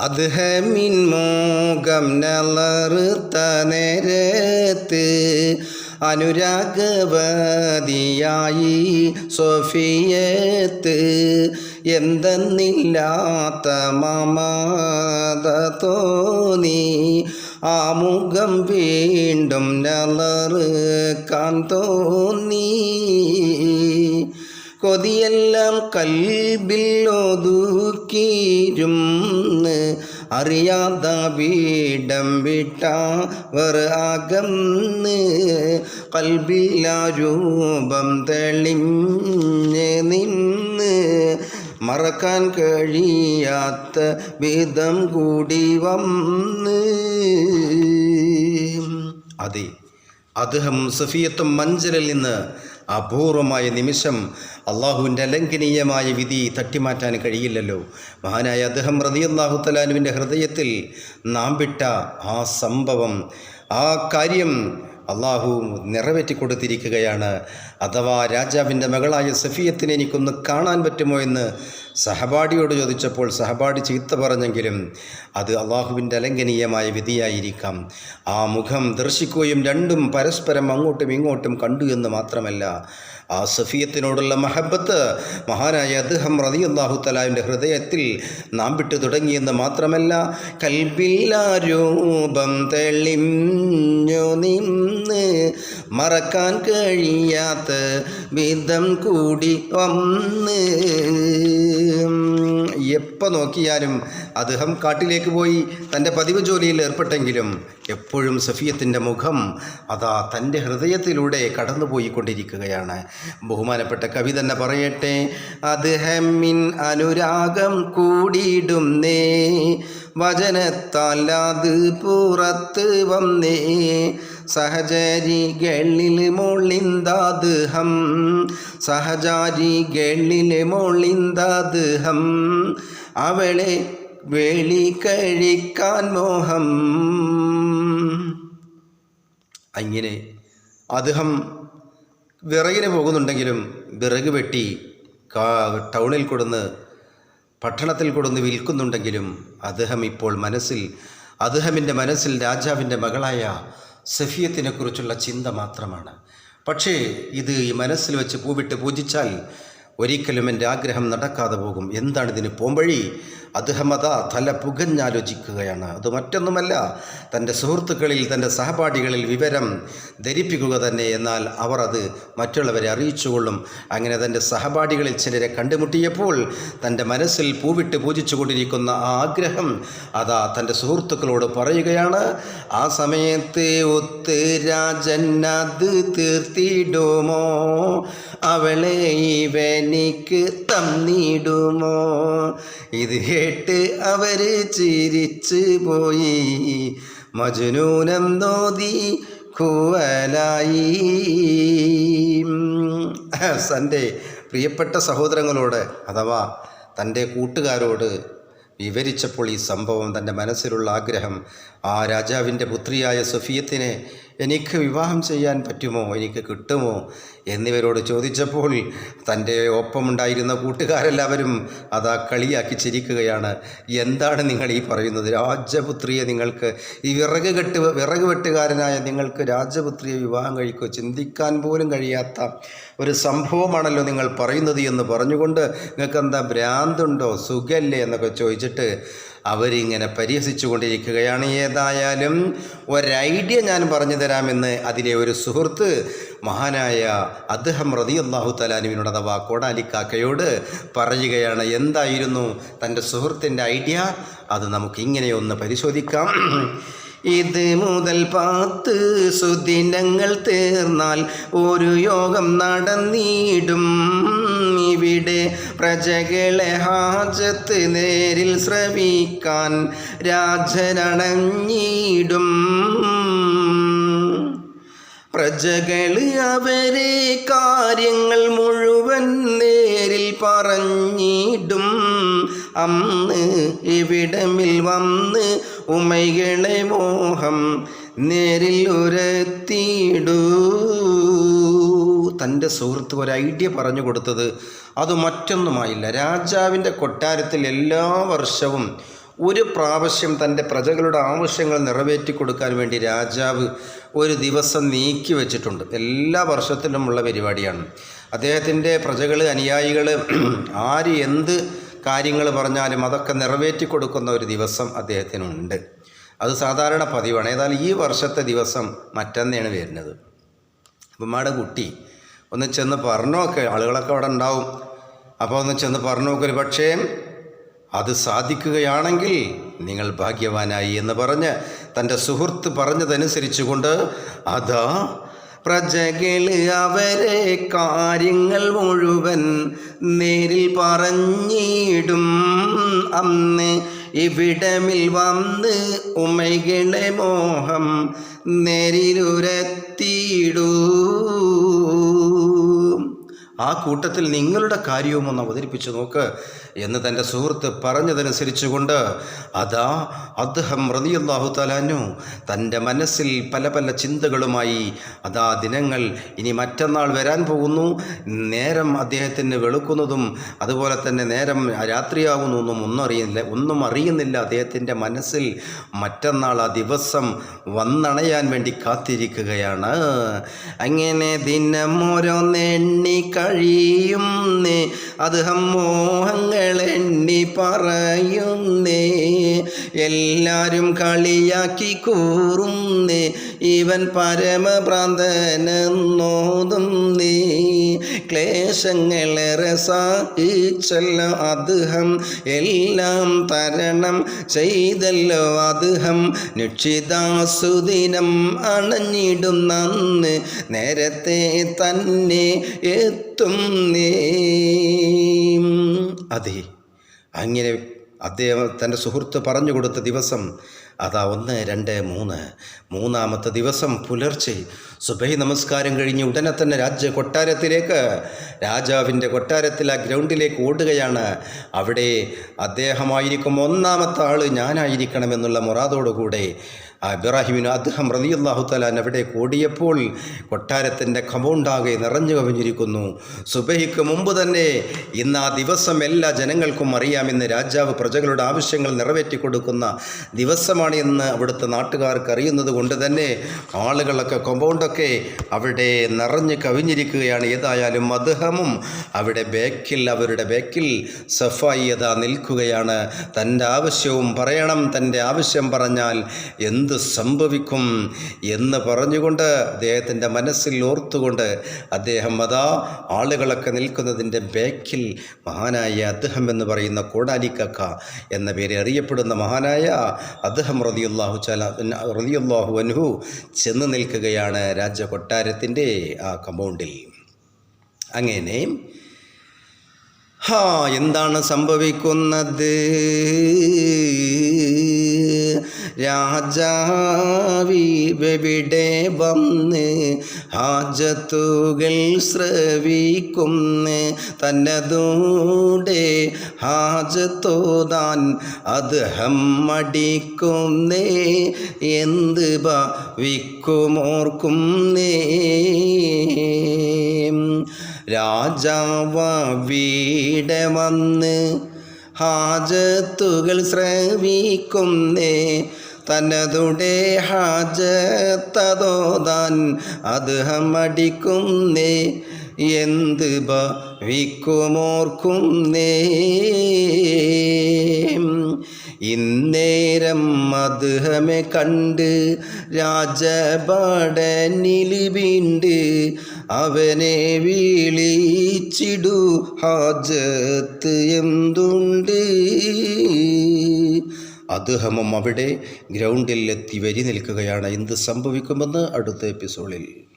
അദ്ഹമിൻ മോകം നലറുത്ത നേരത്ത് അനുരാഗവതിയായി സൊഫിയത്ത്. എന്തെന്നില്ലാത്ത മമത തോന്നി ആ മുഖം വീണ്ടും നലറുക്കാൻ തോന്നി. കൊതിയെല്ലാം കൽബിൽ ഒതുക്കിയിരുന്ന് അറിയാത വീടം വിട്ടവർ അകന്ന് കൽബില രൂപം തെളിഞ്ഞ് നിന്ന് മറക്കാൻ കഴിയാത്ത വിധം കൂടി വന്ന്. അതെ അദ്ദേഹം സഫിയത്തും മഞ്ചലിൽ നിന്ന് അപൂർവമായ നിമിഷം അള്ളാഹുവിന്റെ അലംഘനീയമായ വിധി തട്ടിമാറ്റാൻ കഴിയില്ലല്ലോ. മഹാനായ അദ്ദേഹം റതിയല്ലാഹു തലാനുവിന്റെ ഹൃദയത്തിൽ നാം വിട്ട ആ സംഭവം ആ കാര്യം അള്ളാഹു നിറവേറ്റി കൊടുത്തിരിക്കുകയാണ്. അഥവാ രാജാവിന്റെ മകളായ സഫിയത്തിനെ എനിക്കൊന്ന് കാണാൻ പറ്റുമോ എന്ന് സഹപാഠിയോട് ചോദിച്ചപ്പോൾ സഹപാഠി ചീത്ത പറഞ്ഞെങ്കിലും അത് അള്ളാഹുവിന്റെ അലംഘനീയമായ വിധിയായിരിക്കാം. ആ മുഖം ദർശിക്കുകയും രണ്ടും പരസ്പരം അങ്ങോട്ടും ഇങ്ങോട്ടും കണ്ടു എന്ന് മാത്രമല്ല ആ സഫിയത്തിനോടുള്ള മഹബത്ത് മഹാനായ അദ്ദേഹം റതി അള്ളാഹു തലാവിന്റെ ഹൃദയത്തിൽ നാം വിട്ടു തുടങ്ങിയെന്ന് മാത്രമല്ല കൽബില്ല രൂപം തെളിഞ്ഞു നിന്ന് മറക്കാൻ കഴിയാത്ത വിധം കൂടി വന്ന് എപ്പോൾ നോക്കിയാലും അദ്ദേഹം കാട്ടിലേക്ക് പോയി തന്റെ പതിവ് ജോലിയിൽ ഏർപ്പെട്ടെങ്കിലും എപ്പോഴും സഫിയത്തിന്റെ മുഖം അതാ തന്റെ ഹൃദയത്തിലൂടെ കടന്നുപോയിക്കൊണ്ടിരിക്കുകയാണ്. ബഹുമാനപ്പെട്ട കവി തന്നെ പറയട്ടെ അദ്ദേഹമിൻ അനുരാഗം കൂടിയിടുന്നേ വചനത്താൽ അത് പുറത്ത് വന്നേ സഹചാരികളിൽ മോളിന്താദ്ഹം. സഹചാരികളിൽ മോളിന്താദ്ഹം. അവളെ വേളി കഴിക്കാൻ മോഹം. അങ്ങനെ അദ്ദേഹം വിറകിന് പോകുന്നുണ്ടെങ്കിലും വിറക് വെട്ടി ടൗണിൽ കൊടുന്ന് പട്ടണത്തിൽ കൊടുന്ന് വിൽക്കുന്നുണ്ടെങ്കിലും അദ്ദേഹം ഇപ്പോൾ മനസ്സിൽ അദ്ദേഹമിന്റെ മനസ്സിൽ രാജാവിന്റെ മകളായ സഫിയത്തിനെക്കുറിച്ചുള്ള ചിന്ത മാത്രമാണ്. പക്ഷേ ഇത് ഈ മനസ്സിൽ വെച്ച് പൂവിട്ട് പൂജിച്ചാൽ ഒരിക്കലും എന്റെ ആഗ്രഹം നടക്കാതെ പോകും. എന്താണ് ഇതിന് പോംവഴി? അദ്ദേഹം അതാ തല പുകഞ്ഞാലോചിക്കുകയാണ്. അത് മറ്റൊന്നുമല്ല തന്റെ സുഹൃത്തുക്കളിൽ തന്റെ സഹപാഠികളിൽ വിവരം ധരിപ്പിക്കുക തന്നെ. എന്നാൽ അവർ അത് മറ്റുള്ളവരെ അറിയിച്ചുകൊള്ളും. അങ്ങനെ തന്റെ സഹപാഠികളിൽ ചിലരെ കണ്ടുമുട്ടിയപ്പോൾ തന്റെ മനസ്സിൽ പൂവിട്ട് പൂജിച്ചു കൊണ്ടിരിക്കുന്ന ആ ആഗ്രഹം അതാ തന്റെ സുഹൃത്തുക്കളോട് പറയുകയാണ് ആ സമയത്ത് ഒത്ത് രാജൻ അത് തീർത്തിടുമോ? അവളെ ഇവനിക്ക് തന്നിടുമോ? ഇത് കേട്ട് അവർ ചിരിച്ചു പോയി. മജുനൂനം നോതി കൂവലായി. തന്റെ പ്രിയപ്പെട്ട സഹോദരങ്ങളോട് അഥവാ തന്റെ കൂട്ടുകാരോട് വിവരിച്ചപ്പോൾ ഈ സംഭവം തന്റെ മനസ്സിലുള്ള ആഗ്രഹം ആ രാജാവിന്റെ പുത്രിയായ സഫിയത്തിനെ എനിക്ക് വിവാഹം ചെയ്യാൻ പറ്റുമോ? എനിക്ക് കിട്ടുമോ? എന്നിവരോട് ചോദിച്ചപ്പോൾ തന്റെ ഒപ്പമുണ്ടായിരുന്ന കൂട്ടുകാരെല്ലാവരും അതാ കളിയാക്കി ചിരിക്കുകയാണ്. എന്താണ് നിങ്ങൾ ഈ പറയുന്നത്? രാജപുത്രിയെ നിങ്ങൾക്ക് ഈ വിറക് കെട്ട് വിറക് വെട്ടുകാരനായ നിങ്ങൾക്ക് രാജപുത്രിയെ വിവാഹം കഴിക്കുക ചിന്തിക്കാൻ പോലും കഴിയാത്ത ഒരു സംഭവമാണല്ലോ നിങ്ങൾ പറയുന്നത് എന്ന് പറഞ്ഞുകൊണ്ട് നിങ്ങൾക്ക് എന്താ ഭ്രാന്തുണ്ടോ? സുഖല്ലേ എന്നൊക്കെ ചോദിച്ചിട്ട് അവരിങ്ങനെ പരിഹസിച്ചു കൊണ്ടിരിക്കുകയാണ് ഏതായാലും ഒരൈഡിയ ഞാൻ പറഞ്ഞു തരാമെന്ന് അതിലെ ഒരു സുഹൃത്ത് മഹാനായ അദ്ദേഹം റതി അള്ളാഹു തലാനുവിനോട് അഥവാ കോടാലിക്കാക്കയോട് പറയുകയാണ് എന്തായിരുന്നു തന്റെ സുഹൃത്തിന്റെ ഐഡിയ? അത് നമുക്ക് ഇങ്ങനെയൊന്ന് പരിശോധിക്കാം. ഇത് മുതൽ പത്ത് സുദിനങ്ങൾ തീർന്നാൽ ഒരു യോഗം നടന്നിടും. ഇവിടെ പ്രജകളെ ഹാജത്ത് നേരിൽ ശ്രവിക്കാൻ രാജനണഞ്ഞിടും പ്രജകൾ അവരെ കാര്യങ്ങൾ മുഴുവൻ നേരിൽ പറഞ്ഞിടും. അന്ന് ഇവിടമിൽ വന്ന് ഉമൈകളെ മോഹം നേരിൽ ഉരത്തിയിടൂ. തന്റെ സുഹൃത്ത് ഒരു ഐഡിയ പറഞ്ഞു കൊടുത്തത് അത് മറ്റൊന്നുമായില്ല. രാജാവിന്റെ കൊട്ടാരത്തിൽ എല്ലാ വർഷവും ഒരു പ്രാവശ്യം തന്റെ പ്രജകളുടെ ആവശ്യങ്ങൾ നിറവേറ്റി കൊടുക്കാൻ വേണ്ടി രാജാവ് ഒരു ദിവസം നീക്കി വെച്ചിട്ടുണ്ട്. എല്ലാ വർഷത്തിലുമുള്ള പരിപാടിയാണ്. അദ്ദേഹത്തിന്റെ പ്രജകൾ അനുയായികൾ ആര് എന്ത് കാര്യങ്ങൾ പറഞ്ഞാലും അതൊക്കെ നിറവേറ്റി കൊടുക്കുന്ന ഒരു ദിവസം അദ്ദേഹത്തിനുണ്ട്. അത് സാധാരണ പതിവാണ്. ഏതായാലും ഈ വർഷത്തെ ദിവസം മറ്റന്നെയാണ് വരുന്നത്. അപ്പം കുട്ടി ഒന്ന് ചെന്ന് പറഞ്ഞു നോക്ക് ആളുകളൊക്കെ അവിടെ ഉണ്ടാവും. അപ്പോൾ ഒന്ന് ചെന്ന് പറഞ്ഞു നോക്കൊരു പക്ഷേ അത് സാധിക്കുകയാണെങ്കിൽ നിങ്ങൾ ഭാഗ്യവാനായി എന്ന് പറഞ്ഞ് തന്റെ സുഹൃത്ത് പറഞ്ഞതനുസരിച്ചു കൊണ്ട് അതാ പ്രജകൾ അവരെ കാര്യങ്ങൾ മുഴുവൻ നേരിൽ പറഞ്ഞിടും. അന്ന് ഇവിടമിൽ വന്ന് ഉമൈകളെ മോഹം നേരിലുരത്തിയിടൂ. ആ കൂട്ടത്തിൽ നിങ്ങളുടെ കാര്യവും ഒന്ന് അവതരിപ്പിച്ചു നോക്ക് എന്ന് തന്റെ സുഹൃത്ത് പറഞ്ഞതനുസരിച്ചുകൊണ്ട് അതാ അദ്ദേഹം റതിയല്ലാഹു തലാനു തന്റെ മനസ്സിൽ പല പല ചിന്തകളുമായി അതാ ദിനങ്ങൾ ഇനി മറ്റന്നാൾ വരാൻ പോകുന്നു. നേരം അദ്ദേഹത്തിന് വെളുക്കുന്നതും അതുപോലെ തന്നെ നേരം രാത്രിയാകുന്നൊന്നും ഒന്നും അറിയുന്നില്ല ഒന്നും അറിയുന്നില്ല. അദ്ദേഹത്തിന്റെ മനസ്സിൽ മറ്റന്നാൾ ആ ദിവസം വന്നണയാൻ വേണ്ടി കാത്തിരിക്കുകയാണ്. അങ്ങനെ ദിനം ഓരോന്നെണ്ണി കഴിയുന്നേ അദ്ദേഹം ഹമ്മോഹങ്ങൾ എണ്ണി പറയുന്നേ. എല്ലാരും കളിയാക്കി കൂറുന്നേ ഇവൻ പരമഭ്രാന്തനെന്നോതുന്നേ. ക്ലേശങ്ങളേറെ സഹിച്ചല്ലോ അദ്ദേഹം എല്ലാം തരണം ചെയ്തല്ലോ അദ്ദേഹം. നിക്ഷിതാസുദിനം അണഞ്ഞിടുന്നന്ന് നേരത്തെ തന്നെ എത്തും നീ അതെ അങ്ങനെ അദ്ദേഹം തന്റെ സുഹൃത്ത് പറഞ്ഞു കൊടുത്ത ദിവസം അതാ ഒന്ന് രണ്ട് മൂന്ന്. മൂന്നാമത്തെ ദിവസം പുലർച്ചെ സുബൈ നമസ്കാരം കഴിഞ്ഞ് ഉടനെ തന്നെ രാജ്യ കൊട്ടാരത്തിലേക്ക് രാജാവിന്റെ കൊട്ടാരത്തിൽ ആ ഗ്രൗണ്ടിലേക്ക് ഓടുകയാണ്. അവിടെ അദ്ദേഹമായിരിക്കും ഒന്നാമത്തെ ആൾ ഞാനായിരിക്കണമെന്നുള്ള മുറാദോടുകൂടെ ഇബ്രാഹിമിന് അദ്ദേഹം റതിയല്ലാഹു തലാൻ അവിടെ കൂടിയപ്പോൾ കൊട്ടാരത്തിന്റെ കമൗണ്ടാകെ നിറഞ്ഞു കവിഞ്ഞിരിക്കുന്നു. സുബഹിക്ക് മുമ്പ് തന്നെ ഇന്ന് ആ ദിവസം എല്ലാ ജനങ്ങൾക്കും അറിയാമെന്ന് രാജാവ് പ്രജകളുടെ ആവശ്യങ്ങൾ നിറവേറ്റി കൊടുക്കുന്ന ദിവസമാണ് എന്ന് അവിടുത്തെ നാട്ടുകാർക്ക് അറിയുന്നത് കൊണ്ട് തന്നെ ആളുകളൊക്കെ കൊമ്പൗണ്ടൊക്കെ അവിടെ നിറഞ്ഞു കവിഞ്ഞിരിക്കുകയാണ്. ഏതായാലും അദ്ദേഹമും അവിടെ ബേക്കിൽ അവരുടെ ബേക്കിൽ സഫായിയത നിൽക്കുകയാണ്. തന്റെ ആവശ്യവും പറയണം തന്റെ ആവശ്യം പറഞ്ഞാൽ എന്ത് സംഭവിക്കും എന്ന് പറഞ്ഞുകൊണ്ട് അദ്ദേഹത്തിന്റെ മനസ്സിൽ ഓർത്തുകൊണ്ട് അദ്ദേഹം അതാ ആളുകളൊക്കെ നിൽക്കുന്നതിന്റെ ബാക്കിൽ മഹാനായ അദ്ദേഹം എന്ന് പറയുന്ന കോടാലിക്കക്ക എന്ന പേര് അറിയപ്പെടുന്ന മഹാനായ അദ്ദേഹം റതിയുല്ലാഹു ചല റതിയുല്ലാഹു അനുഹു ചെന്ന് നിൽക്കുകയാണ് രാജ കൊട്ടാരത്തിന്റെ ആ കമ്പൗണ്ടിൽ അങ്ങനെ ഹാ എന്താണ് സംഭവിക്കുന്നത്? രാജാവിവിടെ വന്ന് ഹാജത്തുകൾ ശ്രവിക്കുന്ന്? തന്നതൂടെ ഹാജത്തോതാൻ അത് ഹമ്മടിക്കുന്നേ എന്ത് ഭവിക്കുമോർക്കുന്നേ? രാജാവ വീടെ വന്ന് ഹാജത്തുകൾ ശ്രവിക്കുന്നേ തനതുടെ ഹാജത്തതോ താൻ അദ്ദേഹം അടിക്കുന്നേ എന്ത് ഭവിക്കുമോർക്കുന്നേ? ഇന്നേരം മധുഹമെ കണ്ട് രാജപാട വീണ്ട് അവനെ വീളിച്ചിടു ഹാജത്ത് എന്തുണ്ട്? അദ്ദേഹമും അവിടെ ഗ്രൗണ്ടിൽ എത്തി വരി നിൽക്കുകയാണ്. എന്ത് സംഭവിക്കുമെന്ന് അടുത്ത എപ്പിസോഡിൽ